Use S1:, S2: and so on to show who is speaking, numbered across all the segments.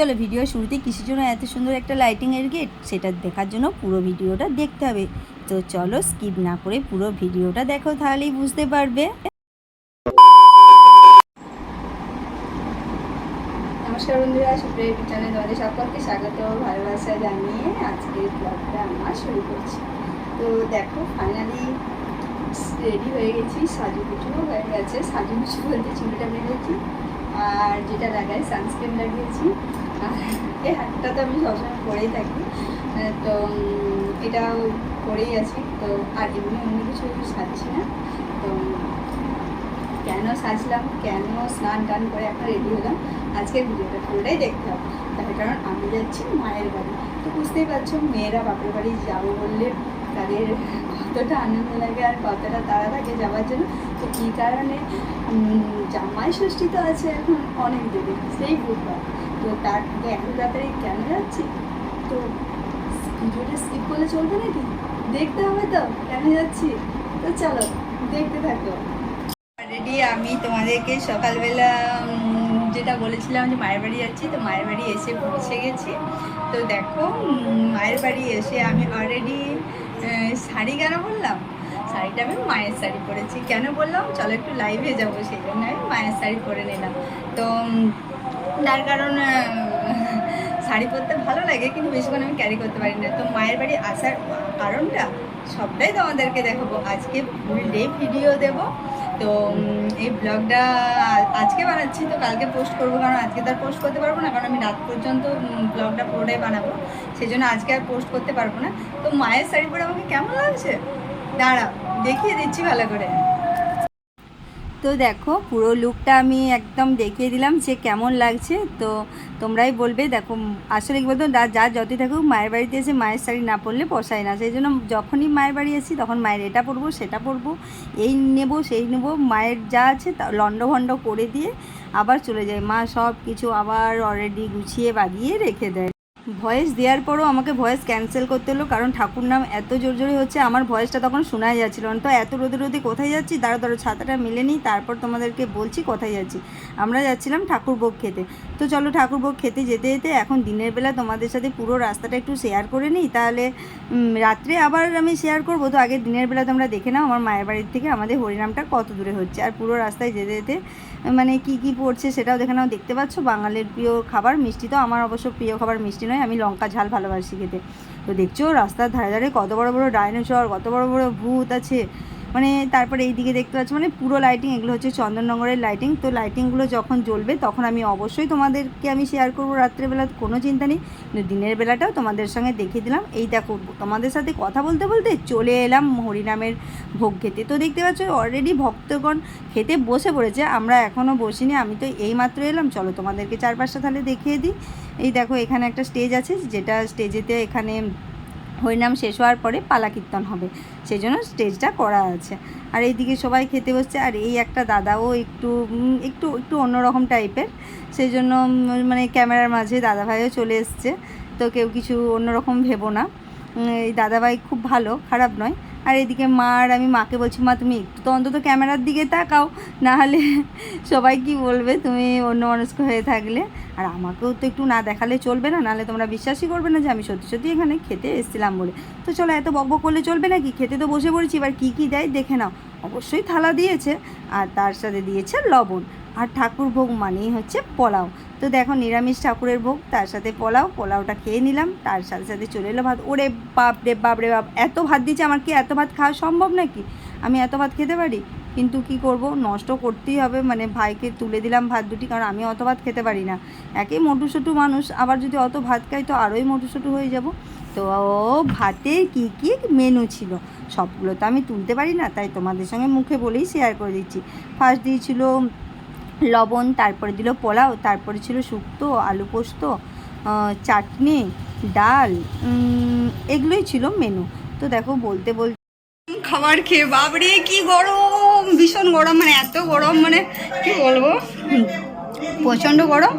S1: চলো ভিডিও শুরুতে কিসের জন্য এত সুন্দর একটা লাইটিংয়ের গেট সেটা দেখার জন্য পুরো ভিডিওটা দেখতে হবে। তো চলো স্কিপ না করে পুরো ভিডিওটা দেখো, তাহলেই বুঝতে পারবে। নমস্কার বন্ধুরা, সুপ্রিয় চ্যানেলে তোমাদের সকলকে স্বাগত, ভালোবাসা জানিয়ে আজকের ব্লগটা আমরা শুরু করছি। তো দেখো ফাইনালি রেডি হয়ে গেছি সাজুগুজুও হয়ে গেছে। সাজুগুজু বলতে চুলটা বেরিয়েছি আর যেটা লাগাই সানস্ক্রিন লাগিয়েছি। এই হাতটা তো আমি সবসময় পরেই থাকি। তো এটাও পরেই আছি। তো, আর এমনি অন্য কিছু সাজছি না। তো, কেন সাজলাম, কেন স্নান টান করে এখন রেডি হলাম, আজকের ভিডিওটা পুরোটাই দেখতে হবে। তার কারণ আমি যাচ্ছি মায়ের বাড়ি। তো বুঝতেই পারছ, মেয়েরা বাপের বাড়ি যাব বললে তাদের কতটা আনন্দ লাগে আর কতটা তারা থাকে যাওয়ার জন্য। তো কী কারণে জামাই ষষ্ঠী তো আছে এখন অনেক দেবে সেই বুধবার। তো তার এত তাড়াতাড়ি কেন যাচ্ছি তো ভিডিওটা স্কিপ করলে চলবে নাকি? দেখতে হবে তো, কেন যাচ্ছি? তো চলো, দেখতে থাকো। অলরেডি আমি তোমাদেরকে সকালবেলা যেটা বলেছিলাম যে মায়ের বাড়ি যাচ্ছি, তো মায়ের বাড়ি এসে পৌঁছে গেছি। তো দেখো মায়ের বাড়ি এসে আমি অলরেডি শাড়ি কেন বললাম? শাড়িটা আমি মায়ের শাড়ি পরেছি। কেন বললাম? চলো একটু লাইভে যাব, সেই জন্য আমি মায়ের শাড়ি পরে নিলাম। তো তার কারণ শাড়ি পরতে ভালো লাগে, কিন্তু বেশিক্ষণ আমি ক্যারি করতে পারি না। তো মায়ের বাড়ি আসার কারণটা সবটাই তোমাদেরকে দেখাবো। আজকে ফুল ডে ভিডিও দেব। তো এই ব্লগটা আজকে বানাচ্ছি, তো কালকে পোস্ট করব, কারণ আজকে তো আর পোস্ট করতে পারব না, কারণ আমি রাত পর্যন্ত ব্লগটা পুরোটাই বানাবো। সেই জন্য আজকে আর পোস্ট করতে পারব না। তো মায়ের শাড়ি পরে আমাকে কেমন লাগছে? দাঁড়া দেখিয়ে দিচ্ছি ভালো করে। তো দেখো, পুরো লুকটা আমি একদম দেখিয়ে দিলাম যে কেমন লাগছে। তো তোমরাই বলবে, দেখো, আসলে কি বলতো, যা যতই থাকুক, মায়ের বাড়িতে এসে মায়ের শাড়ি না পরলে পোষায় না। সেই জন্য যখনই মায়ের বাড়ি আসি, তখন মায়ের এটা পরবো, সেটা পরবো, এই নেব, সেই নেব, মায়ের যা আছে তা লণ্ডভণ্ড করে দিয়ে আবার চলে যায় মা সব কিছু আবার অলরেডি গুছিয়ে বাগিয়ে রেখে দেয়। ভয়েস দেওয়ার পরও আমাকে ভয়েস ক্যান্সেল করতে হলো, কারণ ঠাকুর নাম এত জোর জোরে হচ্ছে, আমার ভয়েসটা তখন শোনাই যাচ্ছিল তো এত রোদে রোদে কোথায় যাচ্ছি? দাঁড়ো দাঁড়ো ছাতাটা মিলে নিই, তারপর তোমাদেরকে বলছি কোথায় যাচ্ছি। আমরা যাচ্ছিলাম ঠাকুর ভোগ খেতে। তো চলো ঠাকুর ভোগ খেতে যেতে যেতে এখন দিনের বেলা তোমাদের সাথে পুরো রাস্তাটা একটু শেয়ার করে নিই, তাহলে রাত্রে আবার আমি শেয়ার করব। তো আগে দিনের বেলা তোমরা দেখে নাও, আমার মায়ের বাড়ির থেকে আমাদের হরিনামটা কত দূরে হচ্ছে। আর পুরো রাস্তায় যেতে যেতে মানে কি কি পড়ছে সেটাও দেখে নাও। দেখতে পাচ্ছ, বাঙালির প্রিয় খাবার, মিষ্টি তো আমার অবশ্য প্রিয় খাবার, মিষ্টি নয় আমি লঙ্কা ঝাল ভালোবাসি খেতে। তো দেখছ, রাস্তার ধারে ধারে কত বড় বড় ডাইনোসর, কত বড় বড় ভূত আছে। মানে তারপরে এই দিকে দেখতে পাচ্ছ মানে পুরো লাইটিং এগুলো হচ্ছে চন্দননগরের লাইটিং তো লাইটিংগুলো যখন জ্বলবে, তখন আমি অবশ্যই তোমাদেরকে আমি শেয়ার করব রাত্রেবেলা, কোনো চিন্তা নেই। দিনের বেলাটাও তোমাদের সঙ্গে দেখিয়ে দিলাম। এই দেখো, তোমাদের সাথে কথা বলতে বলতে চলে এলাম হরিনামের ভোগ খেতে। তো দেখতে পাচ্ছ অলরেডি ভক্তগণ খেতে বসে পড়েছে, আমরা এখনও বসিনি, আমি তো এই মাত্র এলাম। চলো তোমাদেরকে চারপাশটা তাহলে দেখিয়ে দিই। এই দেখো, এখানে একটা স্টেজ আছে, যেটা স্টেজেতে এখানে হরিনাম শেষ হওয়ার পরে পালা কীর্তন হবে। সেই জন্য স্টেজটা করা আছে। আর এইদিকে সবাই খেতে বসছে। আর এই একটা দাদাও একটু একটু একটু অন্যরকম টাইপের সেই জন্য মানে ক্যামেরার মাঝে দাদাভাইও চলে এসছে। তো কেউ কিছু অন্যরকম ভেবো না। এই দাদাভাই খুব ভালো, খারাপ নয়। আর এদিকে মা আর আমি মাকে বলছি, মা, তুমি একটু তো অন্তত ক্যামেরার দিকে তাকাও নাহলে সবাই কি বলবে, তুমি অন্য মানুষক হয়ে থাকলে। আর আমাকেও তো একটু না দেখালে চলবে না, নাহলে তোমরা বিশ্বাসই করবে না যে আমি সত্যি সত্যি এখানে খেতে এসেছিলাম বলে। তো চলো, এত বকবক করলে চলবে নাকি? খেতে তো বসে পড়েছি, এবার কী কী দেয় দেখে নাও। অবশ্যই থালা দিয়েছে, আর তার সাথে দিয়েছে লবণ। আর ঠাকুর ভোগ মানেই হচ্ছে পোলাও। তো দেখো নিরামিষ ঠাকুরের ভোগ, তার সাথে পোলাও, পোলাওটা খেয়ে নিলাম, তার সাথে সাথে চলে এলো ভাত। ওরে বাপ রে বাপ রে বাপ, এত ভাত দিচ্ছে আমার কি এত ভাত খাওয়া সম্ভব নাকি? আমি এত ভাত খেতে পারি? কিন্তু কি করব? নষ্ট করতেই হবে মানে ভাইকে তুলে দিলাম ভাত দুটি, কারণ আমি অত ভাত খেতে পারি না। একই মোটুসোটু মানুষ, আবার যদি অত ভাত খাই তো আরোই মোটুসোটু হয়ে যাব। তো ভাতে কি কি মেনু ছিল? সবগুলো তো আমি তুলতে পারি না, তাই তোমাদের সঙ্গে মুখে বলেই শেয়ার করে দিচ্ছি। ফার্স্ট দিয়েছিল লবণ, তারপরে দিল পোলাও, তারপরে ছিল শুক্তো, আলু পোস্ত চাটনি, ডাল এগুলোই ছিল মেনু তো দেখো বলতে বলতে খাবার খেয়ে বাবরে কি গরম! ভীষণ গরম মানে এত গরম মানে কি বলব? প্রচণ্ড গরম।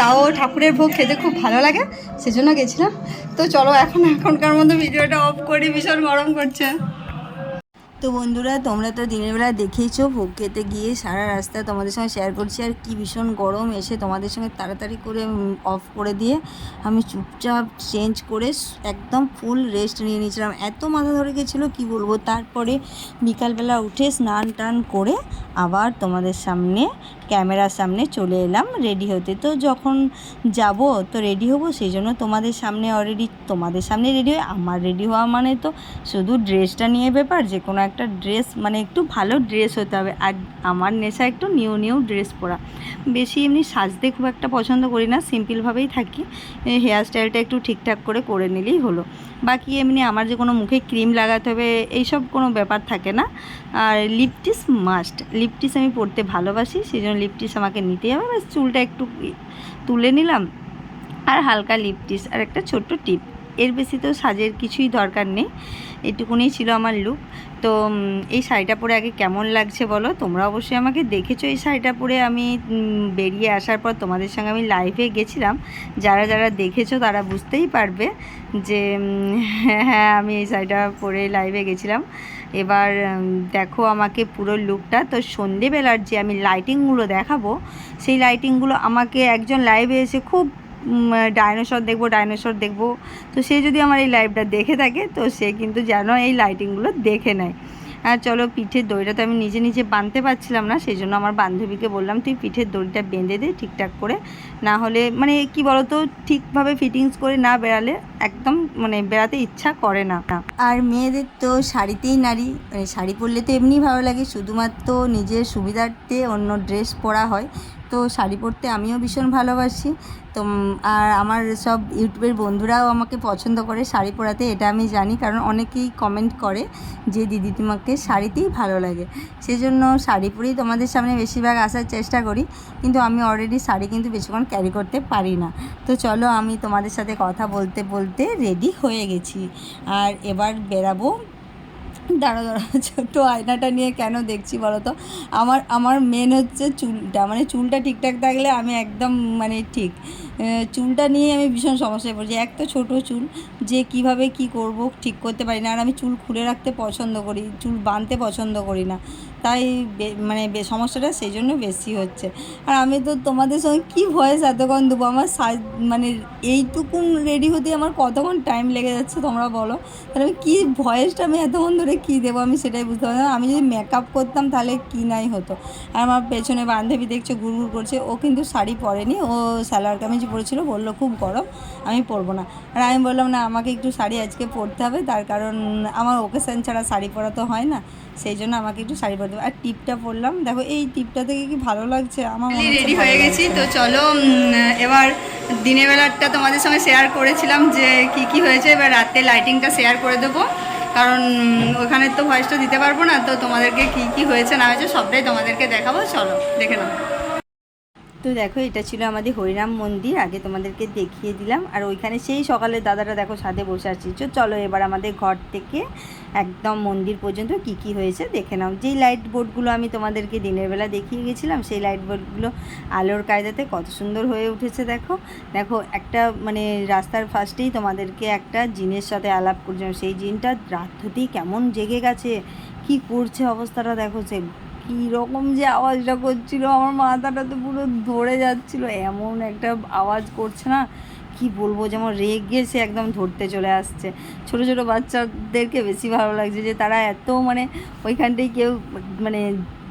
S1: তাও ঠাকুরের ভোগ খেতে খুব ভালো লাগে, সেজন্য গেছিলাম। তো চলো এখন এখনকার মতো ভিডিওটা অফ করি, ভীষণ গরম করছে। তো বন্ধুরা, তোমরা তো দিনের বেলা দেখেইছো, ভোগ খেতে গিয়ে সারা রাস্তা তোমাদের সঙ্গে শেয়ার করছি। আর কি ভীষণ গরম, এসে তোমাদের সঙ্গে তাড়াতাড়ি করে অফ করে দিয়ে আমি চুপচাপ চেঞ্জ করে একদম ফুল রেস্ট নিয়ে নিয়েছিলাম। এত মাথা ধরে গেছিল, কি বলব? তারপরে বিকালবেলা উঠে স্নান টান করে আবার তোমাদের সামনে ক্যামেরার সামনে চলে এলাম রেডি হতে। তো যখন যাব, তো রেডি হব, সেই জন্য তোমাদের সামনে অলরেডি তোমাদের সামনে রেডি হয়ে, আমার রেডি হওয়া মানে তো শুধু ড্রেসটা নিয়ে ব্যাপার, যে কোনো একটা ড্রেস মানে একটু ভালো ড্রেস হতে হবে। আর আমার নেশা একটু নিউ নিউ ড্রেস পরা। বেশি এমনি সাজতে খুব একটা পছন্দ করি না সিম্পলভাবেই থাকি। হেয়ার স্টাইলটা একটু ঠিকঠাক করে করে নিলেই হলো। বাকি এমনি আমার যে কোনো মুখে ক্রিম লাগাতে হবে, এইসব কোনো ব্যাপার থাকে না। আর লিপটিস মাস্ট লিপটিস আমি পরতে ভালোবাসি, সেই জন্য লিপটিস আমাকে নিতেই হবে। চুলটা একটু তুলে নিলাম। আর হালকা লিপটিস আর একটা ছোট্ট টিপ এর বেশি তো সাজের কিছুই দরকার নেই। এটুকুনি ছিল আমার লুক তো এই শাড়িটা পরে আগে কেমন লাগছে বলো? তোমরা অবশ্যই আমাকে দেখেছ এই শাড়িটা পরে আমি বেরিয়ে আসার পর তোমাদের সঙ্গে আমি লাইভে গেছিলাম। যারা যারা দেখেছ তারা বুঝতেই পারবে যে উম, হ্যাঁ আমি এই শাড়িটা পরে লাইভে গেছিলাম। এবার দেখো আমাকে পুরো লুকটা তো সন্ধেবেলার যে আমি লাইটিংগুলো দেখাবো সেই লাইটিংগুলো আমাকে একজন লাইভে এসে খুব ডাইনোসর দেখব ডাইনোসর দেখব। তো সে যদি আমার এই লাইভটা দেখে থাকে, তো সে কিন্তু যেন এই লাইটিংগুলো দেখে নেয়। আর চলো পিঠের দড়িটা তো আমি নিজে নিজে বাঁধতে পারছিলাম না, সেই জন্য আমার বান্ধবীকে বললাম, তুই পিঠের দড়িটা বেঁধে দে ঠিকঠাক করে। না হলে মানে কি বলতো, ঠিকভাবে ফিটিংস করে না বেরালে একদম মানে বেড়াতে ইচ্ছা করে না। আর মেয়েদের তো শাড়িতেই নারী মানে শাড়ি পরলে তো এমনি ভালো লাগে। শুধুমাত্র নিজের সুবিধার্থে অন্য ড্রেস পরা হয়। তো শাড়ি পরতে আমিও ভীষণ ভালোবাসি। তো আর আমার সব ইউটিউবের বন্ধুরাও আমাকে পছন্দ করে শাড়ি পরাতে, এটা আমি জানি, কারণ অনেকেই কমেন্ট করে যে, দিদি, তোমাকে শাড়িতেই ভালো লাগে। সেজন্য শাড়ি পরেই তোমাদের সামনে বেশিরভাগ আসার চেষ্টা করি, কিন্তু আমি অলরেডি শাড়ি কিন্তু বেশিক্ষণ ক্যারি করতে পারি না। তো চলো, আমি তোমাদের সাথে কথা বলতে বলতে রেডি হয়ে গেছি। আর এবার বেরাবো দাঁড়া দাঁড়া ছোট্ট আয়নাটা নিয়ে কেন দেখছি বলো তো? আমার আমার মেন হচ্ছে চুলটা মানে চুলটা ঠিকঠাক থাকলে আমি একদম মানে ঠিক। চুলটা নিয়ে আমি ভীষণ সমস্যায় পড়ছি। এক তো ছোটো চুল, যে কীভাবে কি করব ঠিক করতে পারি না। আর আমি চুল খুলে রাখতে পছন্দ করি, চুল বাঁধতে পছন্দ করি না। তাই মানে সমস্যাটা সেই জন্য বেশি হচ্ছে। আর আমি তো তোমাদের সঙ্গে কী ভয়েস এতক্ষণ দেবো? আমার সাজ মানে এইটুকুন রেডি হতে আমার কতক্ষণ টাইম লেগে যাচ্ছে তোমরা বলো? তাহলে আমি কী ভয়েসটা আমি এতক্ষণ ধরে কী দেবো আমি সেটাই বুঝতে পারছি আমি যদি মেকআপ করতাম তাহলে কী নাই হতো। আর আমার পেছনে বান্ধবী দেখছে ঘুরঘুর করছে, ও কিন্তু শাড়ি পরেনি, ও সালোয়ার কামিজ পরেছিল, বলল খুব গরম, আমি পরবো না। আর আমি বললাম, না, আমাকে একটু শাড়ি আজকে পরতে হবে, তার কারণ আমার ওকেশন ছাড়া শাড়ি পরা তো হয় না, সেই জন্য আমাকে একটু শাড়ি পরতে দেবো। আর টিপটা পরলাম দেখো এই টিপটা থেকে কি ভালো লাগছে? আমার রেডি হয়ে গেছি। তো চলো এবার দিনের বেলাটা তোমাদের সঙ্গে শেয়ার করেছিলাম যে কি কি হয়েছে। এবার রাতে লাইটিংটা শেয়ার করে দেবো। কারণ ওখানে তো ভয়েসটা দিতে পারব না। তো তোমাদেরকে কি কি হয়েছে না হয়েছে সবটাই তোমাদেরকে দেখাবো। চলো দেখে নাও। তো দেখো, এটা ছিল আমাদের হরিরাম মন্দির। আগে তোমাদেরকে দেখিয়ে দিলাম। আর ওইখানে সেই সকালে দাদাটা দেখো ছাদে বসে তো চলো এবার আমাদের ঘর থেকে একদম মন্দির পর্যন্ত কি কি হয়েছে দেখে নাও। যেই লাইট বোর্ডগুলো আমি তোমাদেরকে দিনের বেলা দেখিয়ে গেছিলাম, সেই লাইট বোর্ডগুলো আলোর কায়দাতে কত সুন্দর হয়ে উঠেছে দেখো। দেখো, একটা মানে রাস্তার ফার্স্টেই তোমাদেরকে একটা জিনের সাথে আলাপ করছিলাম। সেই জিনটা রাত হতেই কেমন জেগে গেছে, কি করছে অবস্থাটা দেখো, সে কী রকম যে আওয়াজটা করছিল, আমার মাথাটা তো পুরো ধরে যাচ্ছিল। এমন একটা আওয়াজ করছে না, কি বলব যেমন রেগে সে একদম ধরতে চলে আসছে। ছোট ছোট বাচ্চাদেরকে বেশি ভালো লাগছে যে তারা এত মানে ওইখানটায় কেউ মানে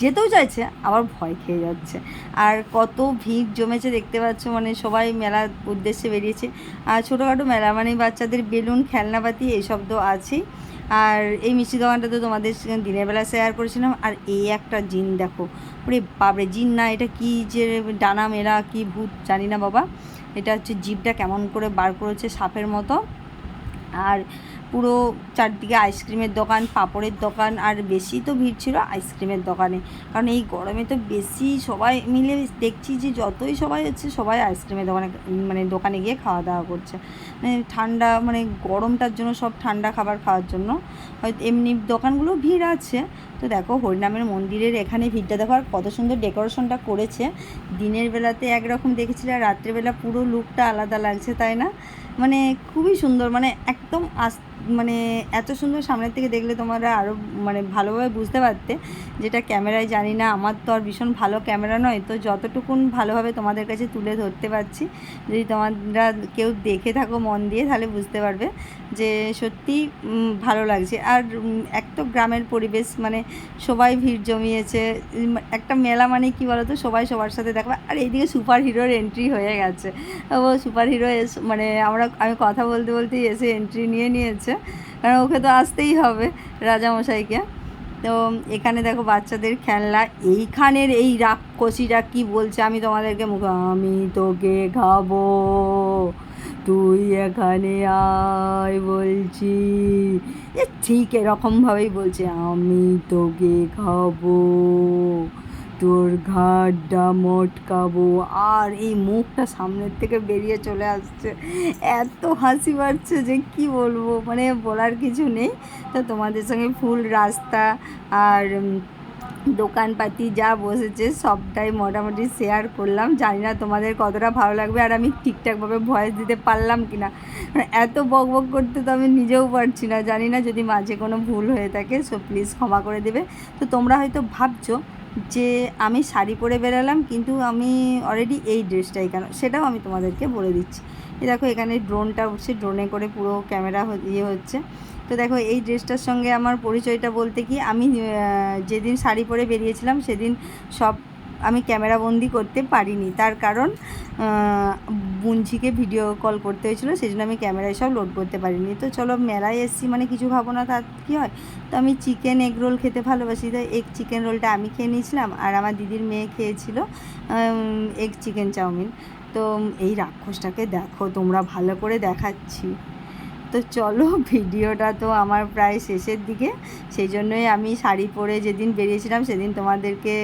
S1: যেতেও চাইছে, আবার ভয় খেয়ে যাচ্ছে। আর কত ভিড় জমেছে দেখতে পাচ্ছ মানে সবাই মেলার উদ্দেশ্যে বেরিয়েছে। আর ছোটোখাটো মেলা মানে বাচ্চাদের বেলুন, খেলনাপাতি এইসব তো আছেই। আর এই মিষ্টি দোকানটা তো তোমাদের দিনের বেলা শেয়ার করেছিলাম, আর এই একটা জিন দেখো। ওরে বাবরে জিন না, এটা কি যে ডানা মেলা কি ভূত, জানি না বাবা। এটা হচ্ছে জিভটা কেমন করে বার করেছে সাপের মতো। আর পুরো চারদিকে আইসক্রিমের দোকান, পাঁপড়ের দোকান, আর বেশি তো ভিড় ছিল আইসক্রিমের দোকানে। কারণ এই গরমে তো বেশি সবাই মিলে দেখছি যে যতই সবাই হচ্ছে সবাই আইসক্রিমের দোকানে মানে দোকানে গিয়ে খাওয়া দাওয়া করছে। মানে ঠান্ডা মানে গরমটার জন্য সব ঠান্ডা খাবার খাওয়ার জন্য। হয়তো এমনি দোকানগুলো ভিড় আছে। তো দেখো হরিনামের মন্দিরের এখানে ভিড়টা দেখো আর কত সুন্দর ডেকোরেশনটা করেছে। দিনের বেলাতে একরকম দেখেছিলে আর রাত্রেবেলা পুরো লুকটা আলাদা লাগছে, তাই না? মানে খুবই সুন্দর মানে একদম আস্তে মানে এত সুন্দর সামনের থেকে দেখলে তোমরা আরও মানে ভালোভাবে বুঝতে পারতে যেটা ক্যামেরায় জানি না, আমার তো আর ভীষণ ভালো ক্যামেরা নয়, তো যতটুকুন ভালোভাবে তোমাদের কাছে তুলে ধরতে পারছি, যদি তোমরা কেউ দেখে থাকো মন দিয়ে তাহলে বুঝতে পারবে যে সত্যি ভালো লাগছে। আর এক তো গ্রামের পরিবেশ মানে সবাই ভিড় জমিয়েছে একটা মেলা মানে কি বলতো, সবাই সবার সাথে দেখবে আর এইদিকে সুপার হিরোর এন্ট্রি হয়ে গেছে। ও সুপার হিরো মানে আমরা, আমি কথা বলতে বলতেই এসে এন্ট্রি নিয়ে নিয়েছে। কারণ ওকে তো আসতেই হবে রাজামশাইকে। তো এখানে দেখো বাচ্চাদের খেলনা, এইখানের এই রাক্ষসীরা কি বলছে আমি তোমাদেরকে মুখ, আমি তোকে খাব। তুই এখানে আয় বলছি। এ ঠিক এরকমভাবেই বলছে, আমি তোকে খাব। তোর ঘাটটা মটকাবো। আর এই মুখটা সামনের থেকে বেরিয়ে চলে আসছে। এত হাসি পাচ্ছে যে কি বলব? মানে বলার কিছু নেই। তো তোমাদের সঙ্গে ফুল রাস্তা আর দোকানপাতি যা বসেছে সবটাই মোটামুটি শেয়ার করলাম। জানি না তোমাদের কতটা ভালো লাগবে আর আমি ঠিকঠাকভাবে ভয়েস দিতে পারলাম কি না মানে এত বক বক করতে তো আমি নিজেও পারছি না। জানি না যদি মাঝে কোনো ভুল হয়ে থাকে সো প্লিজ ক্ষমা করে দেবে। তো তোমরা হয়তো ভাবছ যে আমি শাড়ি পরে বেরালাম, কিন্তু আমি অলরেডি এই ড্রেসটাই কেন, সেটাও আমি তোমাদেরকে বলে দিচ্ছি। দেখো, এখানে ড্রোনটা উঠছে ড্রোনে করে পুরো ক্যামেরা ইয়ে হচ্ছে। তো দেখো, এই ড্রেসটার সঙ্গে আমার পরিচয়টা বলতে কি, আমি যেদিন শাড়ি পরে বেরিয়েছিলাম, সেদিন সব আমি ক্যামেরা বন্দি করতে পারিনি। তার কারণ বুঞ্জিকে ভিডিও কল করতে হয়েছিল সেই জন্য আমি ক্যামেরায় সব লোড করতে পারিনি। তো চলো, মেলায় এসেছি মানে কিছু ভাবো না, তার কী হয়? তো আমি চিকেন এগ রোল খেতে ভালোবাসি। তাই এগ চিকেন রোলটা আমি খেয়ে নিয়েছিলাম, আর আমার দিদির মেয়ে খেয়েছিল এগ চিকেন চাউমিন। তো এই রাক্ষসটাকে দেখো, তোমরা ভালো করে দেখাচ্ছি। তো চলো, ভিডিওটা তো আমার প্রায় শেষের দিকে। সেই জন্যই আমি শাড়ি পরে যেদিন বেরিয়েছিলাম, সেদিন তোমাদেরকে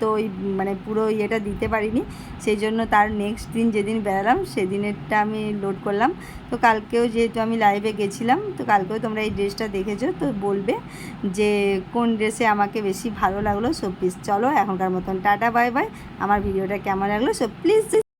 S1: তো ওই মানে পুরো ইয়েটা দিতে পারিনি। সেই জন্য তার নেক্সট দিন যেদিন বেরালাম, সেদিনেরটা আমি লোড করলাম। তো কালকেও যেহেতু আমি লাইভে গেছিলাম, তো কালকেও তোমরা এই ড্রেসটা দেখেছ, তো বলবে যে কোন ড্রেসে আমাকে বেশি ভালো লাগল। সো প্লিজ চলো, এখনকার মতন টাটা বাই বাই আমার ভিডিওটা কেমন লাগল সো প্লিজ